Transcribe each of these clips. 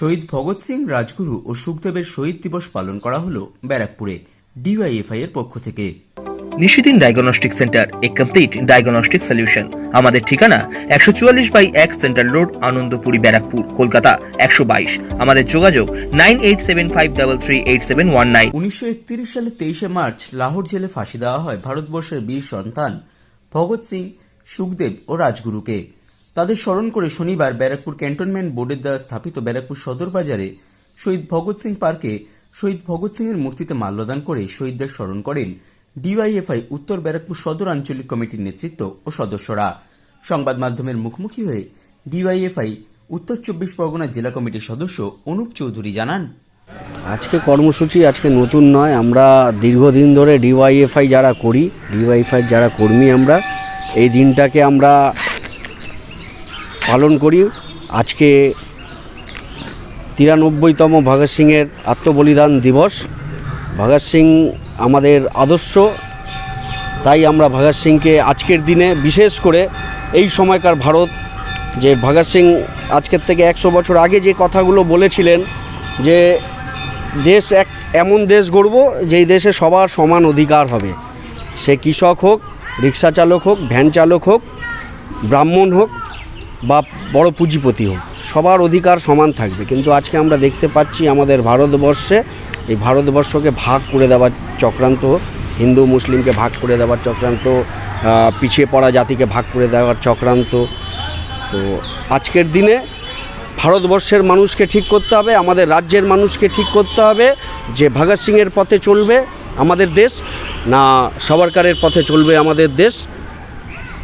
শহীদ ভগৎ সিং রাজগুরু ও সুখদেবের শহীদ দিবস পালন করা হলো ব্যারাকপুরে ডিওয়াইএফআই এর পক্ষ থেকে। নিশিদিন ডায়াগনস্টিক সেন্টার এ কমপ্লিট ডায়াগনস্টিক সলিউশন আমাদের ঠিকানা একশো চুয়াল্লিশ বাই এক সেন্ট্রাল রোড আনন্দপুরি ব্যারাকপুর কলকাতা একশো বাইশ। আমাদের যোগাযোগ nine eight seven five double three eight seven one nine. উনিশশো একত্রিশ সালে তেইশে মার্চ লাহোর জেলে ফাঁসি দেওয়া হয় ভারতবর্ষের বীর সন্তান ভগৎ সিং সুখদেব ও রাজগুরুকে। তাদের স্মরণ করে শনিবার ব্যারাকপুর ক্যান্টনমেন্ট বোর্ডের দ্বারা স্থাপিত ব্যারাকপুর সদর বাজারে শহীদ ভগৎ সিং পার্কে শহীদ ভগৎ সিং এর মূর্তিতে মাল্যদান করে শহীদদের স্মরণ করেন ডিওয়াইএফআই উত্তর ব্যারাকপুর সদর আঞ্চলিক কমিটির নেতৃত্ব ও সদস্যরা। সংবাদ মাধ্যমের মুখোমুখি হয়ে ডিওয়াইএফআই উত্তর চব্বিশ পরগনা জেলা কমিটির সদস্য অনুপ চৌধুরী জানান। আজকে কর্মসূচি আজকে নতুন নয়, আমরা দীর্ঘদিন ধরে ডিওয়াইএফআই যারা করি, ডিওয়াইএফআই যারা কর্মী আমরা, এই দিনটাকে আমরা পালন করি। আজকে তিরানব্বইতম ভগৎ সিংয়ের আত্মবলিদান দিবস। ভগৎ সিং আমাদের আদর্শ, তাই আমরা ভগৎ সিংকে আজকের দিনে বিশেষ করে এই সময়কার ভারত, যে ভগৎ সিং আজকের থেকে একশো বছর আগে যে কথাগুলো বলেছিলেন, যে দেশ এক এমন দেশ গড়ব, যেই দেশে সবার সমান অধিকার হবে। সে কৃষক হোক, রিক্সা চালক হোক, ভ্যান চালক হোক, ব্রাহ্মণ হোক বা বড় পুঁজিপতি হোক, সবার অধিকার সমান থাকবে। কিন্তু আজকে আমরা দেখতে পাচ্ছি আমাদের ভারতবর্ষে, এই ভারতবর্ষকে ভাগ করে দেওয়ার চক্রান্ত, হিন্দু, মুসলিমকে ভাগ করে দেওয়ার চক্রান্ত পিছিয়ে পড়া জাতিকে ভাগ করে দেওয়ার চক্রান্ত। তো আজকের দিনে ভারতবর্ষের মানুষকে ঠিক করতে হবে, আমাদের রাজ্যের মানুষকে ঠিক করতে হবে, যে ভগৎ সিংয়ের পথে চলবে আমাদের দেশ, না সবারকারের পথে চলবে আমাদের দেশ।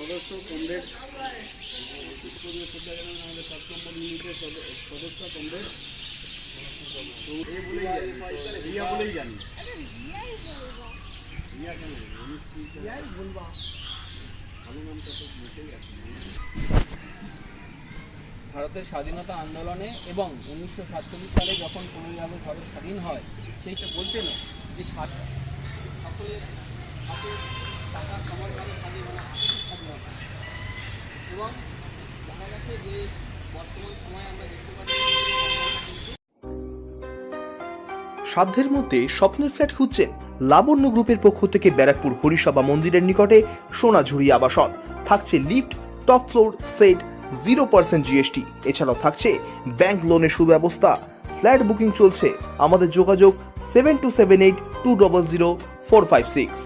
সদস্য কমরেড। ইউনিটের সদস্য বলেই জানি ভারতের স্বাধীনতা আন্দোলনে এবং উনিশশো সাতচল্লিশ সালে যখন পনেরোই আগস্ট ভারত স্বাধীন হয়, সেই সে বলতেন যে সকলের হাতে টাকা সমানভাবে স্বাধীন হওয়া স্বাধীনতা এবং দেখা গেছে যে বর্তমান সময়ে আমরা দেখতে পাচ্ছি সাধ্যের মধ্যে স্বপ্নের ফ্ল্যাট খুঁজছেন লাবণ্য গ্রুপের পক্ষ থেকে ব্যারাকপুর হরিসভা মন্দিরের নিকটে সোনাঝুরি আবাসন। থাকছে lift, top floor, set, zero percent GST. এছাড়াও থাকছে ব্যাংক লোনের সুব্যবস্থা। ফ্ল্যাট বুকিং চলছে। আমাদের যোগাযোগ seven two seven eight two double zero four five six.